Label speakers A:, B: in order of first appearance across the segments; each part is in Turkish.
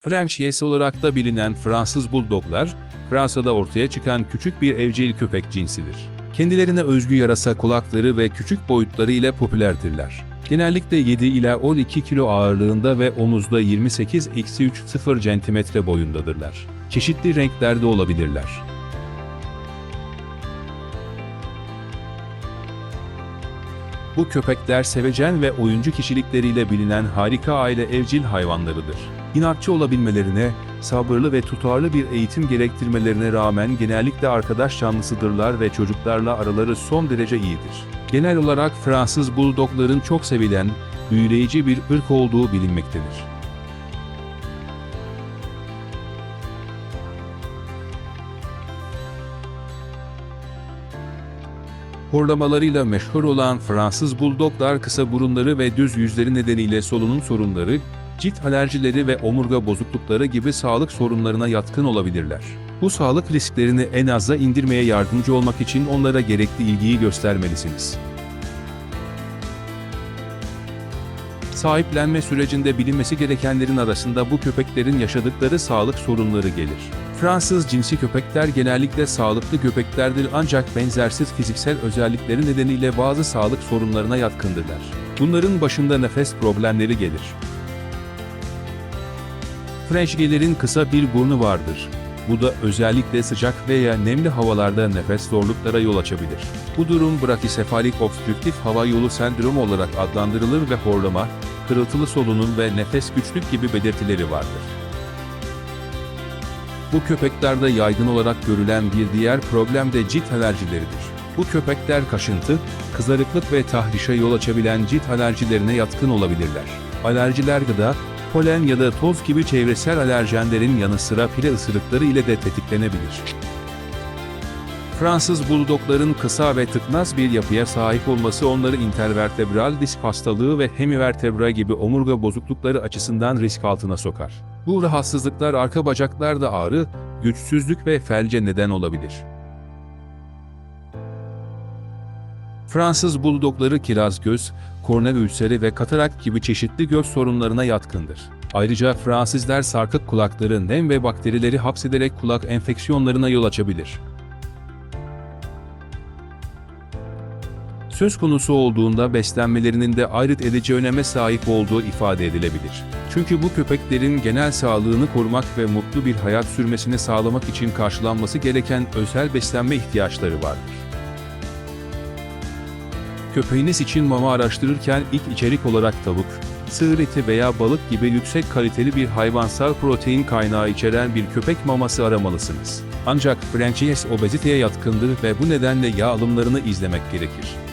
A: French Yes olarak da bilinen Fransız Bulldoglar, Fransa'da ortaya çıkan küçük bir evcil köpek cinsidir. Kendilerine özgü yarasa kulakları ve küçük boyutları ile popülerdirler. Genellikle 7 ila 12 kilo ağırlığında ve omuzda 28-30 cm boyundadırlar. Çeşitli renklerde olabilirler. Bu köpekler sevecen ve oyuncu kişilikleriyle bilinen harika aile evcil hayvanlarıdır. İnatçı olabilmelerine, sabırlı ve tutarlı bir eğitim gerektirmelerine rağmen genellikle arkadaş canlısıdırlar ve çocuklarla araları son derece iyidir. Genel olarak Fransız Bulldogların çok sevilen, büyüleyici bir ırk olduğu bilinmektedir. Horlamalarıyla meşhur olan Fransız Bulldoglar kısa burunları ve düz yüzleri nedeniyle solunum sorunları, cilt alerjileri ve omurga bozuklukları gibi sağlık sorunlarına yatkın olabilirler. Bu sağlık risklerini en aza indirmeye yardımcı olmak için onlara gerekli ilgiyi göstermelisiniz. Sahiplenme sürecinde bilinmesi gerekenlerin arasında bu köpeklerin yaşadıkları sağlık sorunları gelir. Fransız cinsi köpekler genellikle sağlıklı köpeklerdir ancak benzersiz fiziksel özellikleri nedeniyle bazı sağlık sorunlarına yatkındırlar. Bunların başında nefes problemleri gelir. Frenchgelerin kısa bir burnu vardır. Bu da özellikle sıcak veya nemli havalarda nefes zorluklara yol açabilir. Bu durum brakisefalik obstrüktif hava yolu sendromu olarak adlandırılır ve horlama, kırıltılı solunum ve nefes güçlük gibi belirtileri vardır. Bu köpeklerde yaygın olarak görülen bir diğer problem de cilt alerjileridir. Bu köpekler kaşıntı, kızarıklık ve tahrişe yol açabilen cilt alerjilerine yatkın olabilirler. Alerjiler gıda, polen ya da toz gibi çevresel alerjenlerin yanı sıra pile ısırıkları ile de tetiklenebilir. Fransız buldogların kısa ve tıknaz bir yapıya sahip olması onları intervertebral disk hastalığı ve hemivertebra gibi omurga bozuklukları açısından risk altına sokar. Bu rahatsızlıklar arka bacaklarda ağrı, güçsüzlük ve felce neden olabilir. Fransız buldogları kiraz göz, kornea ülseri ve katarakt gibi çeşitli göz sorunlarına yatkındır. Ayrıca Fransızlar sarkık kulakları nem ve bakterileri hapsederek kulak enfeksiyonlarına yol açabilir. Söz konusu olduğunda beslenmelerinin de ayrıt edici öneme sahip olduğu ifade edilebilir. Çünkü bu köpeklerin genel sağlığını korumak ve mutlu bir hayat sürmesini sağlamak için karşılanması gereken özel beslenme ihtiyaçları vardır. Köpeğiniz için mama araştırırken ilk içerik olarak tavuk, sığır eti veya balık gibi yüksek kaliteli bir hayvansal protein kaynağı içeren bir köpek maması aramalısınız. Ancak Frenchies obeziteye yatkındır ve bu nedenle yağ alımlarını izlemek gerekir.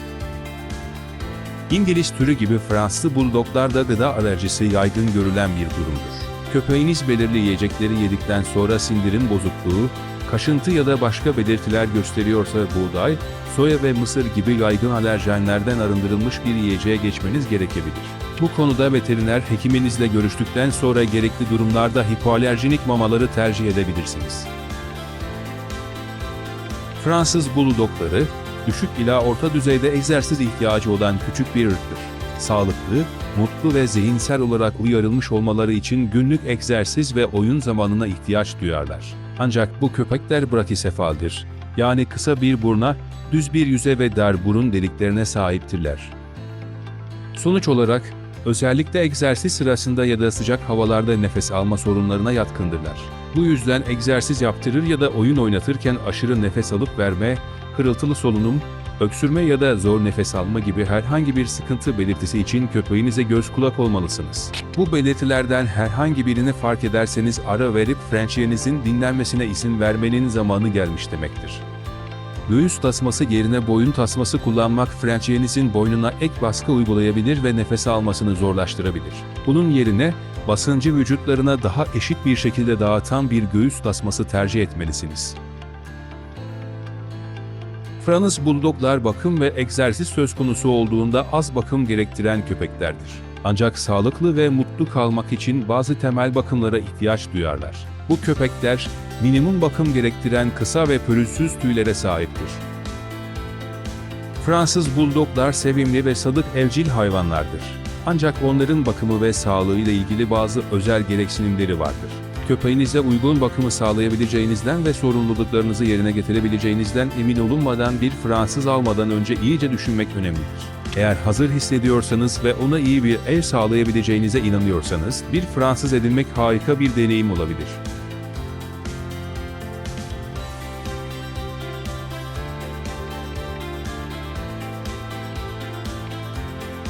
A: İngiliz türü gibi Fransız Bulldoglarda gıda alerjisi yaygın görülen bir durumdur. Köpeğiniz belirli yiyecekleri yedikten sonra sindirim bozukluğu, kaşıntı ya da başka belirtiler gösteriyorsa buğday, soya ve mısır gibi yaygın alerjenlerden arındırılmış bir yiyeceğe geçmeniz gerekebilir. Bu konuda veteriner hekiminizle görüştükten sonra gerekli durumlarda hipoalerjinik mamaları tercih edebilirsiniz. Fransız Bulldogları, düşük ila orta düzeyde egzersiz ihtiyacı olan küçük bir ırktır. Sağlıklı, mutlu ve zihinsel olarak uyarılmış olmaları için günlük egzersiz ve oyun zamanına ihtiyaç duyarlar. Ancak bu köpekler brakisefaldir. Yani kısa bir burna, düz bir yüze ve dar burun deliklerine sahiptirler. Sonuç olarak, özellikle egzersiz sırasında ya da sıcak havalarda nefes alma sorunlarına yatkındırlar. Bu yüzden egzersiz yaptırır ya da oyun oynatırken aşırı nefes alıp verme, kırıltılı solunum, öksürme ya da zor nefes alma gibi herhangi bir sıkıntı belirtisi için köpeğinize göz kulak olmalısınız. Bu belirtilerden herhangi birini fark ederseniz ara verip Frenchie'nizin dinlenmesine izin vermenin zamanı gelmiş demektir. Göğüs tasması yerine boyun tasması kullanmak Frenchie'nizin boynuna ek baskı uygulayabilir ve nefes almasını zorlaştırabilir. Bunun yerine, basıncı vücutlarına daha eşit bir şekilde dağıtan bir göğüs tasması tercih etmelisiniz. Fransız Bulldoglar bakım ve egzersiz söz konusu olduğunda az bakım gerektiren köpeklerdir. Ancak sağlıklı ve mutlu kalmak için bazı temel bakımlara ihtiyaç duyarlar. Bu köpekler, minimum bakım gerektiren kısa ve pürüzsüz tüylere sahiptir. Fransız Bulldoglar sevimli ve sadık evcil hayvanlardır. Ancak onların bakımı ve sağlığıyla ilgili bazı özel gereksinimleri vardır. Köpeğinize uygun bakımı sağlayabileceğinizden ve sorumluluklarınızı yerine getirebileceğinizden emin olunmadan bir Fransız almadan önce iyice düşünmek önemlidir. Eğer hazır hissediyorsanız ve ona iyi bir ev sağlayabileceğinize inanıyorsanız, bir Fransız edinmek harika bir deneyim olabilir.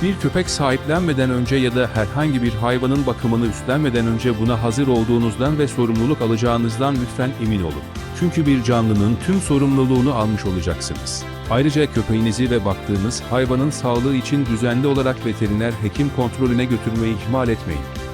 A: Bir köpek sahiplenmeden önce ya da herhangi bir hayvanın bakımını üstlenmeden önce buna hazır olduğunuzdan ve sorumluluk alacağınızdan lütfen emin olun. Çünkü bir canlının tüm sorumluluğunu almış olacaksınız. Ayrıca köpeğinizi ve baktığınız hayvanın sağlığı için düzenli olarak veteriner hekim kontrolüne götürmeyi ihmal etmeyin.